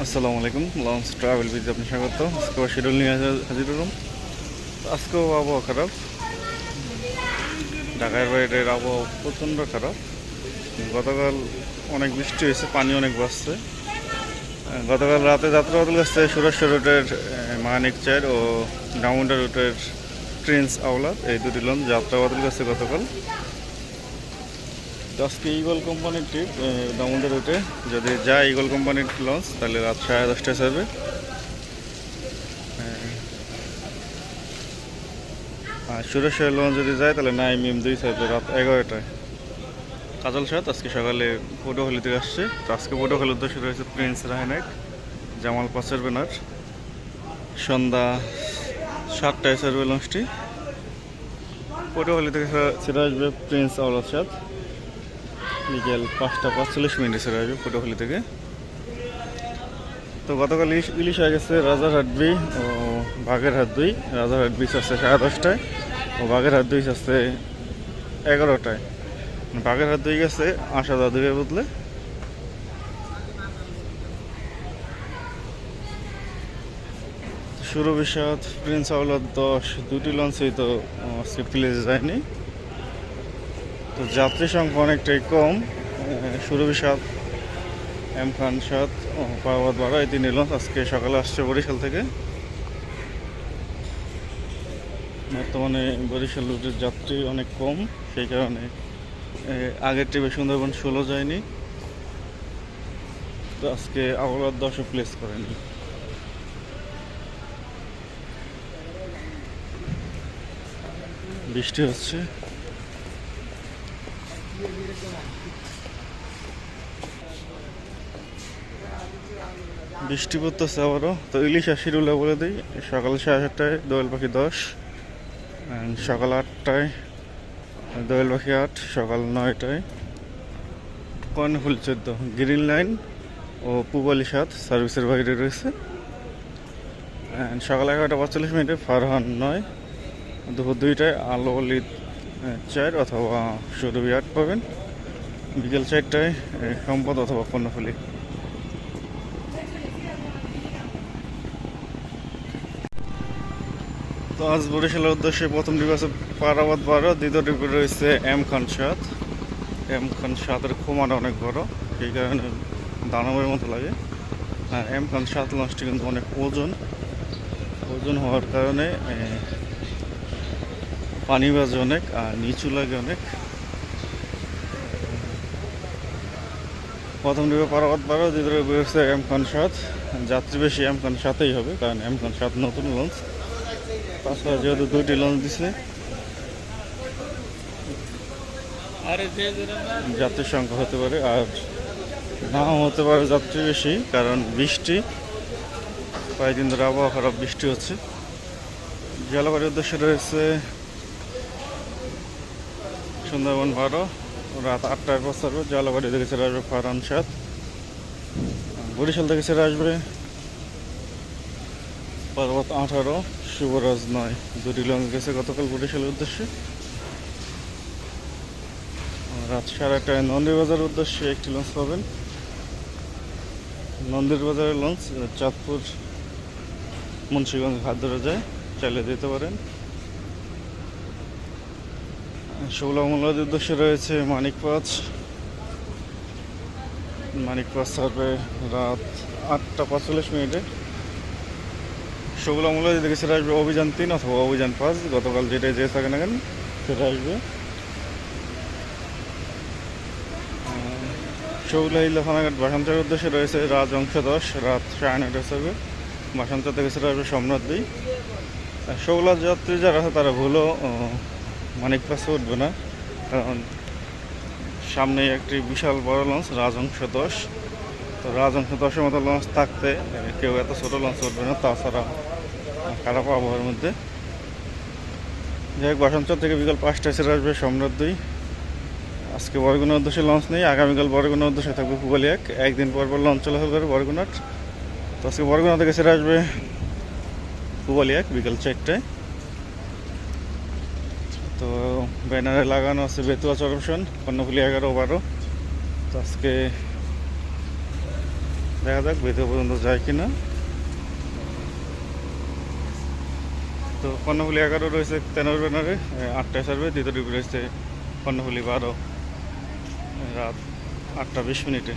আসসালামু আলাইকুম launch travel বিজ আপনি স্বাগত। আজকে শিডিউল নিয়ে হাজার- হলাম। আজকেও আবহাওয়া খারাপ। ঢাকার বাইরের আবহাওয়া প্রচণ্ড খারাপ। গতকাল অনেক বৃষ্টি হয়েছে পানি অনেক বাড়ছে। গতকাল রাতে যাত্রা বাদল গেছে সুরেশ্বর রুটের আহ, মানিক চার ও ডাউন্ডা রুটের প্রিন্স আওলাদ এই দুটি লঞ্চ যাত্রা বাদল গেছে গতকাল। আজকে ইগল কোম্পানির ট্রিপ দামোদর রুটে যদি যায় ইগল কোম্পানির লঞ্চ তাহলে রাত সাড়ে দশটায় হ্যাঁ। আর সুরেশ্বর লঞ্চ যদি যায়, তাহলে নাই মিম দুই ছাড়বে রাত এগারোটায়। কাজল সাত আজকে সকালে পটুয়াখালী থেকে আসছে। তো আজকে পটুয়াখালীর উদ্দেশ্যে রয়েছে প্রিন্স রায়নাক জামাল পাসের ব্যানার সন্ধ্যা সাতটায় ছাড়বে লঞ্চটি পটুয়াখালী থেকে ছেড়ে আসবে প্রিন্স আওলাদ সাত বিকেল পাঁচটা পাঁচচল্লিশ মিনিটে ছেড়ে আসবে পটুয়াখালী থেকে। তো গতকাল ইলিশ ইলিশ হয়ে গেছে রাজারহাট দুই ও বাগেরহাট দুই। রাজারহাট বিচ আসছে সাড়ে দশটায় ও বাগেরহাট দুই আসছে এগারোটায়। বাগেরহাট দুই গেছে, আশা দুইয়ের বদলে। বিষাদ প্রিন্স আউলাদ দশ, দুটি লঞ্চই তো আজকে প্লেসে যায়নি। তো যাত্রী সংখ্যা অনেকটাই কম। সুরভি সাত এম খান সাত পাওয়াত বারো, এই তিন লঞ্চ আজকে সকালে আসছে বরিশাল থেকে। বর্তমানে বরিশাল রুটের যাত্রী অনেক কম, সেই কারণে আগের ট্রিপে সুন্দরবন ষোলো যায়নি। তো আজকে আওলাদ দশে প্লেস করেনি। বৃষ্টি হচ্ছে। বৃষ্টি পড়তেছে আবারও। তো ইলিশ আর শিরুলা বলে দিই। সকাল সাড়ে সাতটায়, দোয়েল পাখি দশ। সকাল আটটায়, দোয়েল পাখি আট। সকাল নয়টায় কর্ণফুল চোদ্দ। গ্রিন লাইন ও পুবালি সাত সার্ভিসের বাইরে রয়েছে। সকাল এগারোটা পঁয়তাল্লিশ মিনিটে ফারহান নয়। দুপুর দুইটায় আলো চার অথবা সুরভি আট পাবেন। বিকেল চারটায় সম্পদ অথবা কর্ণফুলি তো আজ বরিশালের উদ্দেশ্যে প্রথম ডিপ আছে পারাবাদ বারো, দ্বিতীয় ডিপে রয়েছে এম খান সাত। এম খান সাতের খুমাটা অনেক বড় সেই কারণে দানবের মতো লাগে। আর এম খান সাত লঞ্চটি কিন্তু অনেক ওজন। ওজন হওয়ার কারণে পানি বাজে অনেক আর নিচু লাগে অনেক। প্রথম ডিপে পারাবাদ বারো দ্বিতীয় রয়েছে এম খান সাত। যাত্রী বেশি এম খান সাতেই হবে কারণ এম খান সাত নতুন লঞ্চ তাছাড়া যেহেতু দুইটি লঞ্চ দিছে যাত্রীর সংখ্যা হতে পারে আর নাও হতে পারে যাত্রী বেশি কারণ বৃষ্টি কয়েকদিন ধরে আবহাওয়া খারাপ বৃষ্টি হচ্ছে। জলবায়ুর উদ্দেশ্যে রয়েছে সুন্দরবন বারো রাত আটটায় পর ছাড়বে জলবায়ু থেকে ছেড়ে আসবে ফারান সাত বরিশাল থেকে ছেড়ে আসবে পর্বত আঠারো, শুভরাজ নয়। দুটি লঞ্চ গেছে গতকাল বরিশালের উদ্দেশ্যে। রাত সাড়ে আটটায় নন্দীবাজার উদ্দেশ্যে একটি লঞ্চ পাবেন। নন্দীর বাজারের লঞ্চ চাঁদপুর, মুন্সীগঞ্জ ধরে যায় চালিয়ে দিতে পারেন। ষোলো মোলার উদ্দেশ্যে রয়েছে মানিক পাঁচ। ছাড়বে রাত আটটা পাঁচচল্লিশ মিনিটে। সেগুলো মূলত যদি সেটা আসবে অভিযান তিন অথবা অভিযান পাঁচ। গতকাল যেটাই যে থাকে না কেন, সেটা আসবে। সেগুলো এই লখানাঘাট বাসান্তরের উদ্দেশ্যে রয়েছে রাজ অংশ দশ রাত সাড়ে নয়টা হিসাবে বাসান্তর থেকে সেটা আসবে সম্রাট দুই যাত্রী যারা আছে তারা ভুলও মানিক পাশে উঠবে না, কারণ সামনে একটি বিশাল বড় লঞ্চ রাজ অংশ দশ তো রাজ অংশ দশের মতো লঞ্চ থাকতে কেউ এত ছোট লঞ্চ উঠবে না, তাছাড়া খারাপ আবহাওয়ার মধ্যে। যাই হোক বাসন্তর থেকে বিকাল পাঁচটায় ছেড়ে আসবে সম্রাট দুই। আজকে বরগুনার উদ্দেশ্যে লঞ্চ নেই, আগামীকাল বরগুনার উদ্দেশ্যে থাকবে পুবালি এক একদিন পর পর লঞ্চ চলাচল করে বরগুনার। তো আজকে বরগুনা থেকে ছেড়ে আসবে পুবালি এক বিকাল চারটায়। তো ব্যানারে লাগানো আছে বেতুয়া চরমশন কর্ণফুলি এগারো বারো। তো আজকে দেখা যাক বেতুয়া পর্যন্ত যায় কিনা। তো কর্ণফুলি এগারো রয়েছে তেরো ব্যানারে আটটায় সার্ভে দ্বিতীয় রয়েছে কর্ণফুলি বারো রাত আটটা বিশ মিনিটে।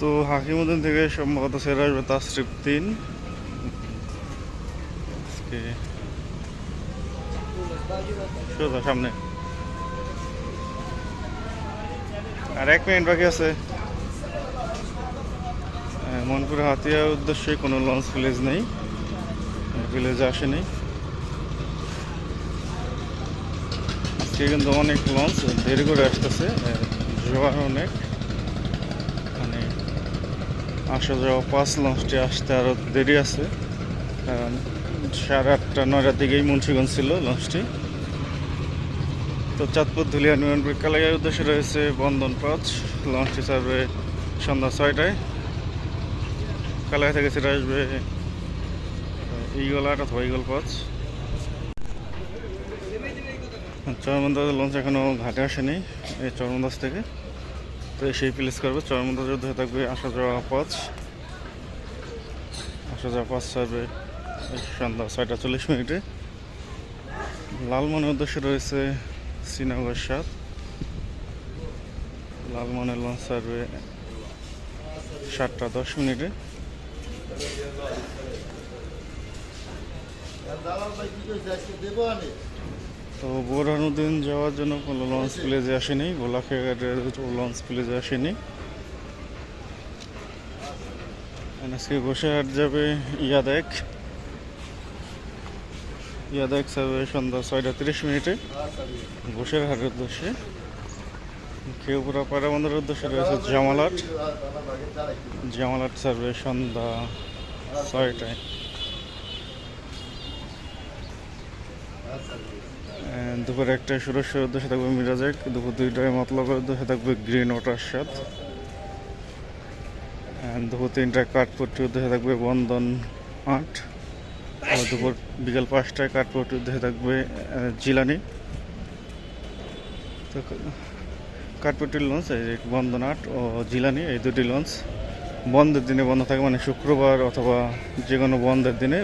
তো হাকিমুদ্দিন থেকে সম্ভবত সেরা আসবে তাসরিফ তিন আজকে সোজা, সামনে। আর এক মিনিট বাকি আছে। মনপুরে হাতিয়ার উদ্দেশ্যে কোনো লঞ্চ ভিলেজ নেই। ভিলেজে আসেনি। আজকে কিন্তু অনেক লঞ্চ, দেরি করে আসতেছে জোয়ার অনেক। আসা যাওয়া পাঁচ লঞ্চটি আসতে আরও দেরি আছে, কারণ সাড়ে আটটা, নয়টার দিকেই মুন্সিগঞ্জ ছিল লঞ্চটি। তো চাঁদপুর ধুলিয়া নিউনপুর কালাইয়ের উদ্দেশ্যে রয়েছে বন্ধন পাঁচ লঞ্চটি ছাড়বে সন্ধ্যা ছয়টায়। কালাই থেকে সেটা আসবে ইগল আট অথবা ইগল পাঁচ চরমন্দাজ লঞ্চ এখনও ঘাটে আসেনি, এই চরমন্দাজ থেকে। তো সেই প্লেস করবে। চরমন্দাজ হয়ে থাকবে আসা যাওয়া পাঁচ আসা যাওয়া পাঁচ ছাড়বে সন্ধ্যা ছয়টা চল্লিশ মিনিটে। লালমনের উদ্দেশ্যে রয়েছে শ্রীনগর সাত। লালমনের লঞ্চ ছাড়বে সাতটা দশ মিনিটে। তো বোরহানুদ্দিন যাওয়ার জন্য কোনো লঞ্চ প্লেজে আসেনি, গোলাঘাটের লঞ্চ প্লেজে আসেনি। আজকে গোসাহাট যাবে ইয়াদেক। ইয়াদেক যাবে সন্ধ্যা ছয়টা তিরিশ মিনিটে গোসের হাটের উদ্দেশ্যে। কেউপুরা পায়রাবন্দরের উদ্দেশ্যে রয়েছে জামালাট। জামালাট সার্ভে সন্ধ্যা ছয়টায়। দুপুর একটায় সুরেশ্বরের উদ্দেশ্যে থাকবে মিরাজেক দুপুর দুইটায় মতলবের উদ্দেশ্যে থাকবে গ্রিন সাত And দুপুর তিনটায় কাঠপট্টির উদ্দেশ্যে থাকবে বন্ধন আট। আর দুপুর বিকেল পাঁচটায় কাঠপট্টির উদ্দেশ্যে থাকবে জিলানি। কাঠপট্টির লঞ্চ এই বন্ধন আট ও জিলানি, এই দুটি লঞ্চ বন্ধের দিনে বন্ধ থাকে মানে শুক্রবার অথবা যে কোনো বন্ধের দিনে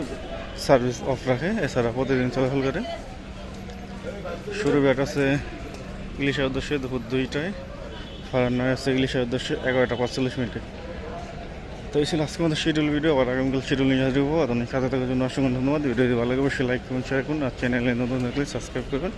সার্ভিস অফ রাখে, এছাড়া প্রতিদিন চলাচল করে। শুরু ব্যাট আছে ইলিশের উদ্দেশ্যে দুপুর দুইটায়। ফারান্নায় আছে ইলিশের উদ্দেশ্যে এগারোটা পঁয়তাল্লিশ মিনিটে। তো এই ছিল আজকে আমাদের শিডিউল ভিডিও আবার আগামীকাল শিডিউল নিয়ে আসব অনেক সাথে থাকার জন্য অসংখ্য ধন্যবাদ। ভিডিও ভালো লাগবে সে লাইক করুন শেয়ার করুন। আর চ্যানেলে নতুন থাকলে সাবস্ক্রাইব করবেন।